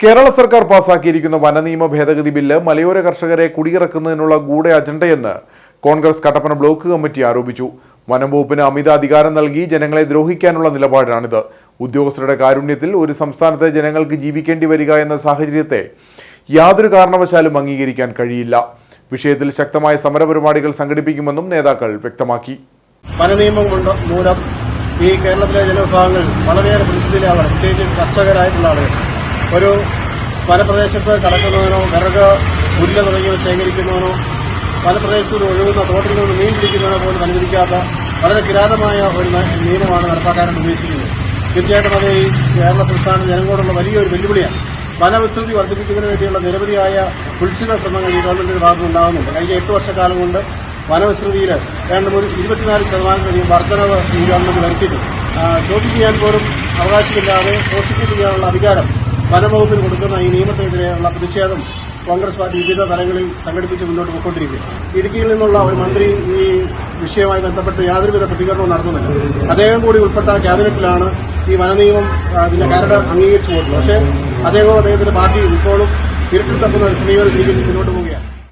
കേരള സർക്കാർ പാസാക്കിയിരിക്കുന്ന വനനിയമ ഭേദഗതി ബില്ല് മലയോര കർഷകരെ കുടിയിറക്കുന്നതിനുള്ള ഗൂഢ അജണ്ടയെന്ന് കോൺഗ്രസ് കട്ടപ്പന ബ്ലോക്ക് കമ്മിറ്റി ആരോപിച്ചു. വനംവകുപ്പിന് അമിത അധികാരം നൽകി ജനങ്ങളെ ദ്രോഹിക്കാനുള്ള നിലപാടാണിത്. ഉദ്യോഗസ്ഥരുടെ കാരുണ്യത്തിൽ ഒരു സംസ്ഥാനത്തെ ജനങ്ങൾക്ക് ജീവിക്കേണ്ടി വരിക എന്ന സാഹചര്യത്തെ യാതൊരു കാരണവശാലും അംഗീകരിക്കാൻ കഴിയില്ല. വിഷയത്തിൽ ശക്തമായ സമരപരിപാടികൾ സംഘടിപ്പിക്കുമെന്നും നേതാക്കൾ വ്യക്തമാക്കി. വനനിയമം കൊണ്ട് മൂലം ഈ കേരളത്തിലെ ജനവിഭാഗങ്ങൾ വളരെയേറെ പ്രതിസന്ധിയിലാണ് പ്രത്യേകിച്ച് കർഷകരായിട്ടുള്ള ആളുകൾ ഒരു വനപ്രദേശത്ത് കടക്കുന്നതിനോ വിറക് പുല്ല് തുടങ്ങിയവ ശേഖരിക്കുന്നതിനോ വനപ്രദേശത്തൂടെ ഒഴുകുന്ന തോട്ടിൽ നിന്ന് മീൻ പിടിക്കുന്നതിനോ പോലും അനുവദിക്കാത്ത വളരെ കിരാതമായ ഒരു നിയമമാണ് നടപ്പാക്കാൻ ഉദ്ദേശിക്കുന്നത്. തീർച്ചയായിട്ടും അത് ഈ കേരള സംസ്ഥാന ജനങ്ങളോടുള്ള വലിയൊരു വെല്ലുവിളിയാണ്. വനവിസ്തൃതി വർദ്ധിപ്പിക്കുന്നതിന് വേണ്ടിയുള്ള നിരവധിയായ കുൽസിത ശ്രമങ്ങൾ ഈ ഗവൺമെന്റിന്റെ ഭാഗത്ത് ഉണ്ടാകുന്നുണ്ട്. കഴിഞ്ഞ എട്ട് വർഷക്കാലം കൊണ്ട് വനവിസ്തൃതിയിൽ ഏതാണ്ട് ഒരു ഇരുപത്തിനാല് ശതമാനത്തിലധികം വർധനവ് ഈ ഗവൺമെന്റ് വരുത്തിയിട്ടുണ്ട്. ചോദ്യം ചെയ്യാൻ പോലും അവകാശമില്ലാതെ പ്രോസിക്യൂട്ട് ചെയ്യാനുള്ള അധികാരം വനംവകുപ്പിന് കൊടുക്കുന്ന ഈ നിയമത്തിനെതിരെയുള്ള പ്രതിഷേധം കോൺഗ്രസ് പാർട്ടി വിവിധ തലങ്ങളിൽ സംഘടിപ്പിച്ച് മുന്നോട്ട് പോയിക്കൊണ്ടിരിക്കുകയാണ്. ഇടുക്കിയിൽ നിന്നുള്ള ഒരു മന്ത്രി ഈ വിഷയവുമായി ബന്ധപ്പെട്ട് യാതൊരുവിധ പ്രതികരണവും നടത്തുന്നില്ല. അദ്ദേഹം കൂടി ഉൾപ്പെട്ട ക്യാബിനറ്റിലാണ് ഈ വനനിയമം പിന്നെ കരട് അംഗീകരിച്ചു പോയിട്ടുള്ളത്. പക്ഷേ അദ്ദേഹവും അദ്ദേഹത്തിന്റെ പാർട്ടി ഇപ്പോഴും ഇരുട്ടിൽ തപ്പുന്ന സമീപനം സ്വീകരിച്ച് മുന്നോട്ട് പോവുകയാണ്.